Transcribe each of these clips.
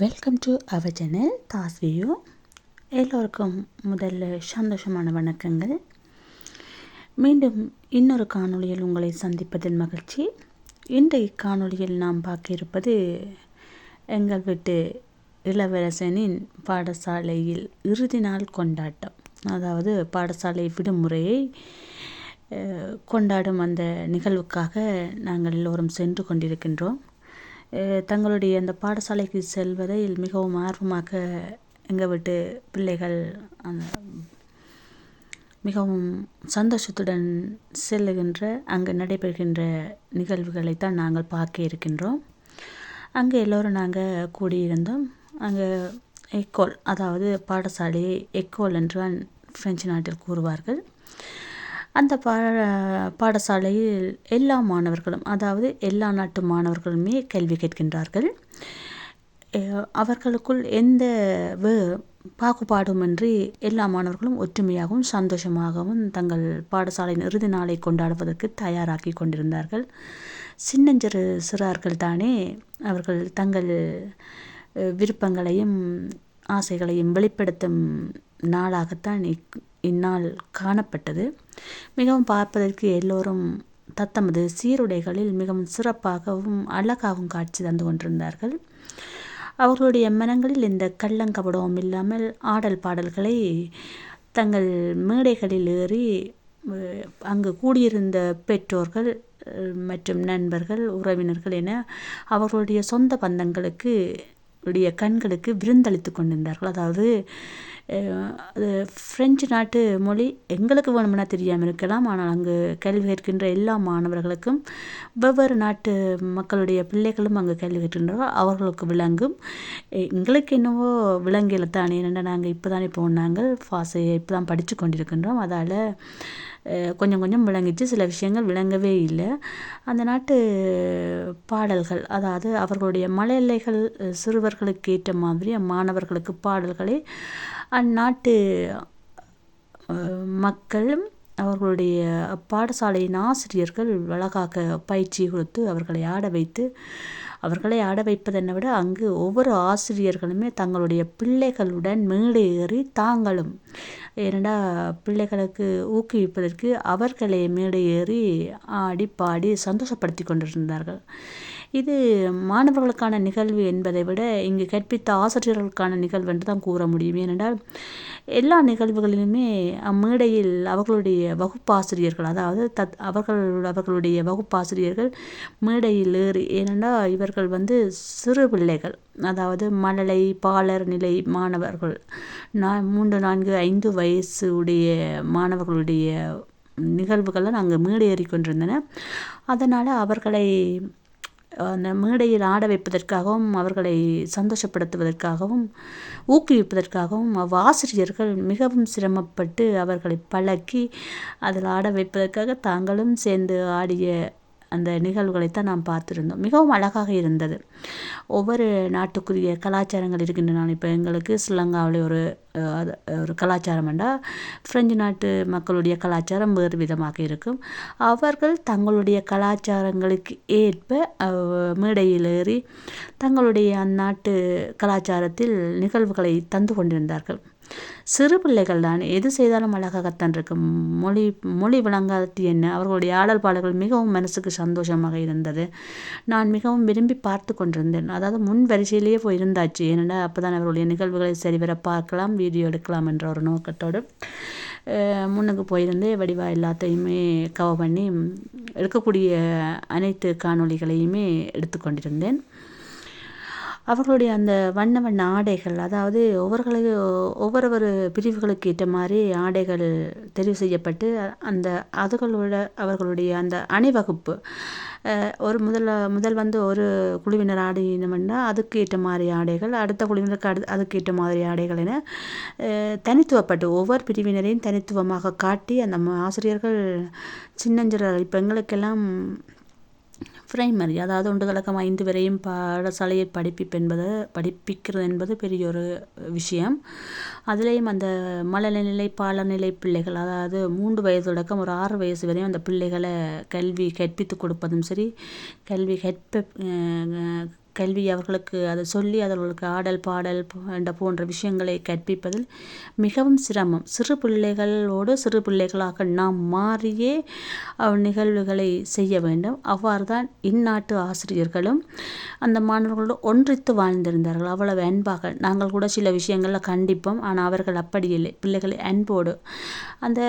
Welcome to our channel Das view எல்லோருக்கும் முதல்ல சந்தோஷமான வணக்கங்கள். மீண்டும் இன்னொரு காணொளியில் உங்களை சந்திப்பதில் மகிழ்ச்சி. இன்றைய காணொளியில் நாம் பார்க்க இருப்பது எங்கள் வீட்டு இளவரசனின் பாடசாலையில் இறுதி நாள் கொண்டாட்டம். அதாவது பாடசாலை விடுமுறையை கொண்டாடும் அந்த நிகழ்வுக்காக நாங்கள் எல்லோரும் சென்று கொண்டிருக்கின்றோம். தங்களுடைய அந்த பாடசாலைக்கு செல்வதில் மிகவும் ஆர்வமாக எங்கள் வீட்டு பிள்ளைகள் அந்த மிகவும் சந்தோஷத்துடன் செல்லுகின்ற அங்கு நடைபெறுகின்ற நிகழ்வுகளைத்தான் நாங்கள் பார்க்க இருக்கின்றோம். அங்கே எல்லோரும் நாங்கள் கூடியிருந்தோம். அங்கே எக்கோல் அதாவது பாடசாலையை எக்கோல் என்று பிரெஞ்சு நாட்டில் கூறுவார்கள். அந்த பா பாடசாலையில் எல்லா மாணவர்களும் அதாவது எல்லா நாட்டு மாணவர்களுமே கல்வி கேட்கின்றார்கள். அவர்களுக்குள் எந்த வே- பாகுபாடுமின்றி எல்லா மாணவர்களும் ஒற்றுமையாகவும் சந்தோஷமாகவும் தங்கள் பாடசாலையின் இறுதி நாளை கொண்டாடுவதற்கு தயாராக்கி கொண்டிருந்தார்கள். சின்னஞ்சிறு சிறார்கள் தானே அவர்கள் தங்கள் விருப்பங்களையும் ஆசைகளையும் வெளிப்படுத்தும் நாளாகத்தான் இக்- இந்நாள் காணப்பட்டது. மிகவும் பார்ப்பதற்கு எல்லோரும் தத்தமது சீருடைகளில் மிகவும் சிறப்பாகவும் அழகாகவும் காட்சி தந்து கொண்டிருந்தார்கள். அவர்களுடைய மனங்களில் இந்த கள்ளங்கபடம் இல்லாமல் ஆடல் பாடல்களை தங்கள் மேடைகளில் ஏறி அங்கு கூடியிருந்த பெற்றோர்கள் மற்றும் நண்பர்கள் உறவினர்கள் என அவர்களுடைய சொந்த பந்தங்களுக்கு உடைய கண்களுக்கு விருந்தளித்து கொண்டிருந்தார்கள். அதாவது அது பிரெஞ்சு நாட்டு மொழி எங்களுக்கு வேணும்னா தெரியாமல் இருக்கலாம். ஆனால் அங்கு கல்வி கற்கின்ற எல்லா மாணவர்களுக்கும் வெவ்வேறு நாட்டு மக்களுடைய பிள்ளைகளும் அங்கு கல்வி கற்கின்றார்கள் அவர்களுக்கு விளங்கும். எங்களுக்கு என்னவோ விலங்கில தானே என்னென்ன நாங்கள் இப்போ தானே போனாங்க ஃபாஸையை இப்போ தான் படித்து கொண்டிருக்கின்றோம். அதால் கொஞ்சம் கொஞ்சம் விளங்கிச்சு. சில விஷயங்கள் விளங்கவே இல்லை. அந்த நாட்டு பாடல்கள் அதாவது அவர்களுடைய மலையல்லைகள் சிறுவர்களுக்கு ஏற்ற மாதிரி மாணவர்களுக்கு பாடல்களை அந்நாட்டு மக்களும் அவர்களுடைய பாடசாலையின் ஆசிரியர்கள் அழகாக பயிற்சி கொடுத்து அவர்களை ஆட வைத்து அவர்களை ஆட வைப்பதென்னை விட அங்கு ஒவ்வொரு ஆசிரியர்களுமே தங்களுடைய பிள்ளைகளுடன் மேடை ஏறி தாங்களும் ஏனெண்டா பிள்ளைகளுக்கு ஊக்குவிப்பதற்கு அவர்களை மேடை ஏறி ஆடி பாடி சந்தோஷப்படுத்தி கொண்டிருந்தார்கள். இது மாணவர்களுக்கான நிகழ்வு என்பதை விட இங்கு கற்பித்த ஆசிரியர்களுக்கான நிகழ்வு என்று தான் கூற முடியும். ஏனென்றால் எல்லா நிகழ்வுகளிலுமே அம்மேடையில் அவர்களுடைய வகுப்பாசிரியர்கள் அதாவது தத் அவர்கள் அவர்களுடைய வகுப்பாசிரியர்கள் மேடையில் ஏறி ஏனென்றால் இவர்கள் வந்து சிறு பிள்ளைகள் அதாவது மழலை பாலர் நிலை மாணவர்கள் நான் மூன்று நான்கு ஐந்து வயசு உடைய மாணவர்களுடைய நிகழ்வுகள்லாம் நாங்கள் மேடையேறி கொண்டிருந்தன. அதனால் அவர்களை அந்த மேடையில் ஆட வைப்பதற்காகவும் அவர்களை சந்தோஷப்படுத்துவதற்காகவும் ஊக்குவிப்பதற்காகவும் அவ்வாசிரியர்கள் மிகவும் சிரமப்பட்டு அவர்களை பழக்கி அதில் ஆட வைப்பதற்காக தாங்களும் சேர்ந்து ஆடிய அந்த நிகழ்வுகளைத்தான் நாம் பார்த்துருந்தோம். மிகவும் அழகாக இருந்தது. ஒவ்வொரு நாட்டுக்குரிய கலாச்சாரங்கள் இருக்கின்றன. இப்போ எங்களுக்கு ஸ்ரீலங்காவில் ஒரு அது- ஒரு கலாச்சாரம் என்றால் பிரெஞ்சு நாட்டு மக்களுடைய கலாச்சாரம் வேறு விதமாக இருக்கும். அவர்கள் தங்களுடைய கலாச்சாரங்களுக்கு ஏற்ப மேடையில் ஏறி தங்களுடைய அந்நாட்டு கலாச்சாரத்தில் நிகழ்வுகளை தந்து கொண்டிருந்தார்கள். சிறு பிள்ளைகள் தான். எது செய்தாலும் அழகாகத்தான் இருக்கும். மொழி மொழி விளங்காதது என்ன? அவர்களுடைய ஆடல் பாடல்கள் மிகவும் மனசுக்கு சந்தோஷமாக இருந்தது. நான் மிகவும் விரும்பி பார்த்து கொண்டிருந்தேன். அதாவது முன் வரிசையிலேயே போய் இருந்தாச்சு ஏனென்றால் அப்போ தான் அவர்களுடைய நிகழ்வுகளை சரிவர பார்க்கலாம் வீடியோ எடுக்கலாம் என்ற ஒரு நோக்கத்தோடு முன்னுக்கு போயிருந்து வடிவா எல்லாத்தையுமே கவர் பண்ணி எடுக்கக்கூடிய அனைத்து காணொளிகளையுமே எடுத்துக்கொண்டிருந்தேன் அவர்களுடைய அந்த வண்ண வண்ண ஆடைகள் அதாவது ஒவ்வொருகளுக்கு ஒவ்வொரு பிரிவுகளுக்கு ஏற்ற மாதிரி ஆடைகள் தெரிவு செய்யப்பட்டு அந்த அதுகளோட அவர்களுடைய அந்த அணிவகுப்பு ஒரு முதல்ல முதல் வந்து ஒரு குழுவினர் ஆடினோம்னா அதுக்கு ஏற்ற மாதிரி ஆடைகள் அடுத்த குழுவினருக்கு அடு அதுக்கு ஏற்ற மாதிரி ஆடைகள் என தனித்துவப்பட்டு ஒவ்வொரு பிரிவினரையும் தனித்துவமாக காட்டி அந்த ஆசிரியர்கள் சின்னஞ்சிற இப்போ எங்களுக்கெல்லாம் பிரைமரி அதாவது ஒன்று கலக்கம் ஐந்து வரையும் பாடசாலையை படிப்பிப்பு என்பது படிப்பிக்கிறது என்பது பெரிய ஒரு விஷயம். அதுலேயும் அந்த மழலைநிலை பாலநிலை பிள்ளைகள் அதாவது மூன்று வயது தொடக்கம் ஒரு ஆறு வயசு வரையும் அந்த பிள்ளைகளை கல்வி கற்பித்து கொடுப்பதும் சரி கல்வி கற்ப கல்வி அவர்களுக்கு அதை சொல்லி அவர்களுக்கு ஆடல் பாடல் என்ற போன்ற விஷயங்களை கற்பிப்பதில் மிகவும் சிரமம். சிறு பிள்ளைகளோடு சிறு பிள்ளைகளாக நாம் மாறியே நிகழ்வுகளை செய்ய வேண்டும். அவ்வாறு தான் இந்நாட்டு ஆசிரியர்களும் அந்த மாணவர்களோடு ஒன்றித்து வாழ்ந்திருந்தார்கள். அவ்வளவு அன்பாக. நாங்கள் கூட சில விஷயங்களில் கண்டிப்போம். ஆனால் அவர்கள் அப்படி இல்லை. பிள்ளைகளை அன்போடு அந்த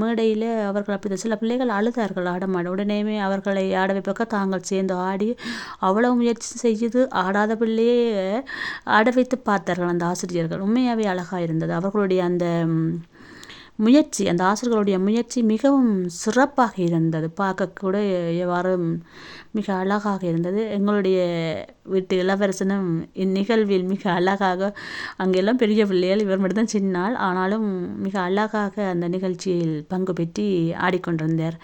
மேடையில் அவர்கள் அப்படி சில பிள்ளைகள் அழுதார்கள். ஆடமாட. உடனேயுமே அவர்களை ஆட வைப்பக்க தாங்கள் சேர்ந்து ஆடி அவ்வளவு முயற்சி செய்து ஆடாத பிள்ளையே ஆட வைத்து பார்த்தார்கள் அந்த ஆசிரியர்கள். உண்மையாகவே அழகாக இருந்தது. அவர்களுடைய அந்த முயற்சி அந்த ஆசிரியர்களுடைய முயற்சி மிகவும் சிறப்பாக இருந்தது. பார்க்கக்கூட எவ்வாறு மிக அழகாக இருந்தது. எங்களுடைய வீட்டு இளவரசனும் இந்நிகழ்வில் மிக அழகாக அங்கெல்லாம் பெரிய பிள்ளைகள் இவர் மட்டும்தான் சின்னாள் ஆனாலும் மிக அழகாக அந்த நிகழ்ச்சியில் பங்கு பெற்றி ஆடிக்கொண்டிருந்தார்.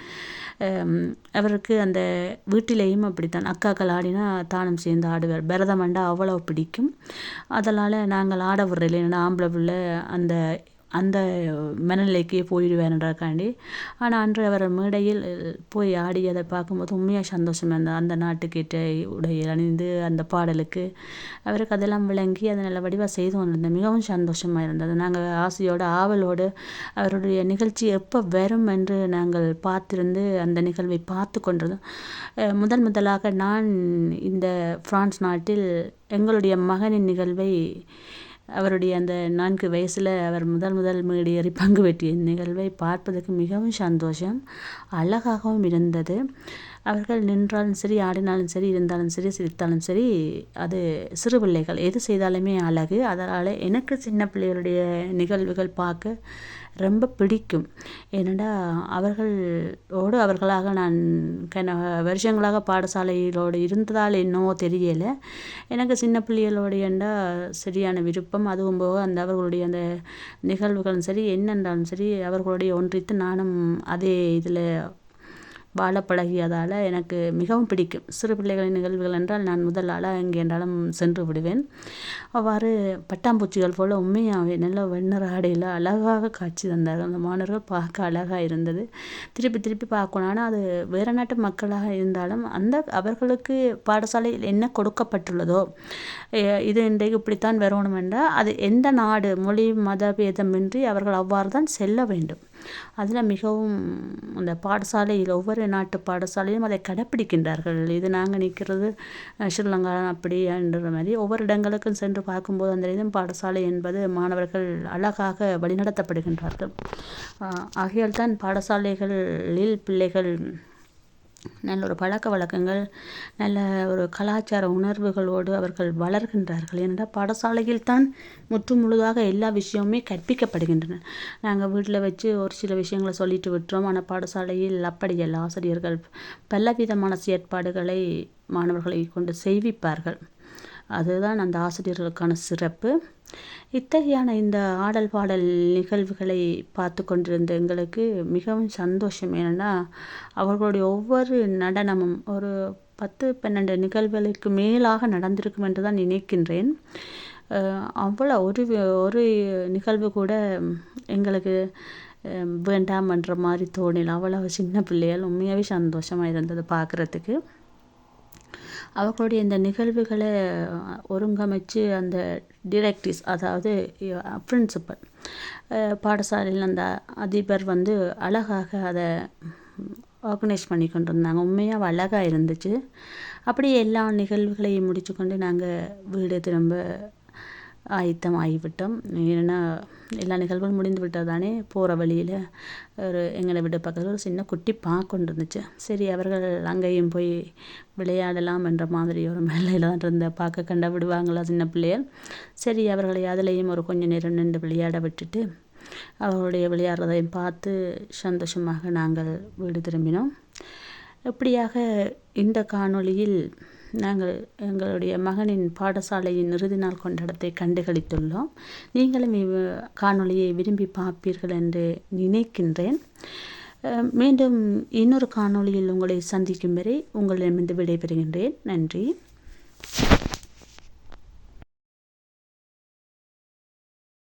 அவருக்கு அந்த வீட்டிலேயும் அப்படித்தான். அக்காக்கள் ஆடினா தானும் சேர்ந்து ஆடுவார். பரதமண்டா அவ்வளோ பிடிக்கும். அதனால் நாங்கள் ஆட விடுறதில்லை. ஏன்னா ஆம்பளை பிள்ள அந்த அந்த மனநிலைக்கு போயிடுவேன்றக்காண்டி ஆனால் அன்று அவர் மேடையில் போய் ஆடியதை பார்க்கும்போது உண்மையாக சந்தோஷமாக இருந்தது. அந்த நாட்டுக்கேற்ற உடையில் அணிந்து அந்த பாடலுக்கு அவருக்கு அதெல்லாம் விளங்கி அதை நல்ல வடிவாக செய்து கொண்டிருந்தேன். மிகவும் சந்தோஷமாக இருந்தது. நாங்கள் ஆசையோடு ஆவலோடு அவருடைய நிகழ்ச்சி எப்போ வரும் என்று நாங்கள் பார்த்திருந்து அந்த நிகழ்வை பார்த்து கொண்டிருந்தோம். முதன் முதலாக நான் இந்த பிரான்ஸ் நாட்டில் எங்களுடைய மகனின் நிகழ்வை அவருடைய அந்த நான்கு வயசில் அவர் முதல் முதல் மேடையேறி பங்கு வெட்டிய நிகழ்வை பார்ப்பதற்கு மிகவும் சந்தோஷம் அழகாகவும் இருந்தது. அவர்கள் நின்றாலும் சரி ஆடினாலும் சரி இருந்தாலும் சரி சிரித்தாலும் சரி அது சிறு பிள்ளைகள். எது செய்தாலுமே அழகு. அதனால் எனக்கு சின்ன பிள்ளைகளுடைய நிகழ்வுகள் பார்க்க ரொம்ப பிடிக்கும். ஏனெண்டா அவர்களோடு அவர்களாக நான் கன வருஷங்களாக பாடசாலையிலோடு இருந்ததால் என்னவோ தெரியலை. எனக்கு சின்ன பிள்ளைகளோடையண்டா என்றால் சரியான விருப்பம் அதுவும் போக அந்த அவர்களுடைய அந்த நிகழ்வுகளும் சரி என்னென்றாலும் சரி அவர்களுடைய ஒன்றித்து நானும் அதே இதில் வாழ பழகியதால் எனக்கு மிகவும் பிடிக்கும். சிறு பிள்ளைகளின் நிகழ்வுகள் என்றால் நான் முதல் ஆளாக எங்கே என்றாலும் சென்று விடுவேன். அவ்வாறு பட்டாம்பூச்சிகள் போல் உண்மையாகவே நல்ல வெண்ணிற ஆடையில் அழகாக காட்சி தந்தார்கள். அந்த மாணவர்கள் பார்க்க அழகாக இருந்தது. திருப்பி திருப்பி பார்க்கணும். ஆனால் அது வேறு நாட்டு மக்களாக இருந்தாலும் அந்த அவர்களுக்கு பாடசாலையில் என்ன கொடுக்கப்பட்டுள்ளதோ இது இன்றைக்கு இப்படித்தான் வரணும் என்றால் அது எந்த நாடு மொழி மத பேதமின்றி அவர்கள் அவ்வாறு தான் செல்ல வேண்டும். அதில் மிகவும் அந்த பாடசாலையில் ஒவ்வொரு நாட்டு பாடசாலையும் அதை கடைப்பிடிக்கின்றார்கள். இது நாங்கள் நிற்கிறது ஸ்ரீலங்கா அப்படின்ற மாதிரி ஒவ்வொரு இடங்களுக்கும் சென்று பார்க்கும்போது அந்த இதும் பாடசாலை என்பது மாணவர்கள் அழகாக வழிநடத்தப்படுகின்றார்கள். ஆகையால் தான் பாடசாலைகளில் பிள்ளைகள் நல்ல ஒரு பழக்க வழக்கங்கள் நல்ல ஒரு கலாச்சார உணர்வுகளோடு அவர்கள் வளர்கின்றார்கள். ஏனென்றால் பாடசாலையில் தான் முற்று முழுதாக எல்லா விஷயமுமே கற்பிக்கப்படுகின்றன. நாங்கள் வீட்டில் வச்சு ஒரு சில விஷயங்களை சொல்லிட்டு விட்டுறோம். ஆனால் பாடசாலையில் அப்படியல்ல ஆசிரியர்கள் பலவிதமான செயற்பாடுகளை மாணவர்களை கொண்டு செய்விப்பார்கள். அதுதான் அந்த ஆசிரியர்களுக்கான சிறப்பு. இத்தகையான இந்த ஆடல் பாடல் நிகழ்வுகளை பார்த்து கொண்டிருந்த எங்களுக்கு மிகவும் சந்தோஷம். ஏன்னா அவர்களுடைய ஒவ்வொரு நடனமும் ஒரு பத்து பன்னெண்டு நிகழ்வுகளுக்கு மேலாக நடந்திருக்கும் என்று தான் நினைக்கின்றேன். அவ்வளோ ஒரு ஒரு நிகழ்வு கூட எங்களுக்கு வேண்டாம்ன்ற மாதிரி தோணில் அவ்வளவு சின்ன பிள்ளைகள் உண்மையாகவே சந்தோஷமாக இருந்தது பார்க்குறதுக்கு. அவர்களுடைய இந்த நிகழ்வுகளை ஒருங்கமைச்சு அந்த டிரெக்டிவ்ஸ் அதாவது பிரின்சிபல் பாடசாலையில் அந்த அதிபர் வந்து அழகாக அதை ஆர்கனைஸ் பண்ணி கொண்டு இருந்தாங்க உண்மையாக அழகாக இருந்துச்சு. அப்படியே எல்லா நிகழ்வுகளையும் முடித்து கொண்டு நாங்கள் வீடு திரும்ப ஆயத்தம் ஆகிவிட்டோம் ஏன்னா எல்லா நிகழ்வுகளும் முடிந்து விட்டால் தானே போகிற வழியில் ஒரு எங்களை வீட்டு பக்கத்தில் ஒரு சின்ன குட்டி கொண்டு இருந்துச்சு சரி அவர்கள் அங்கேயும் போய் விளையாடலாம் என்ற மாதிரி ஒரு மேலையில் தான் இருந்த பார்க்க கண்ட விடுவாங்களா சின்ன பிள்ளைகள்? சரி அவர்களை அதுலேயும் ஒரு கொஞ்சம் நேரம் நின்று விளையாட விட்டுட்டு அவர்களுடைய விளையாடுறதையும் பார்த்து சந்தோஷமாக நாங்கள் வீடு திரும்பினோம். இப்படியாக இந்த காணொளியில் நாங்கள் எங்களுடைய மகனின் பாடசாலையின் இறுதி நாள் கொண்டாட்டத்தை கண்டுகளித்துள்ளோம். நீங்களும் இவ் காணொளியை விரும்பி பார்ப்பீர்கள் என்று நினைக்கின்றேன். மீண்டும் இன்னொரு காணொளியில் உங்களை சந்திக்கும் வரை உங்களிடமிருந்து விடைபெறுகின்றேன். நன்றி.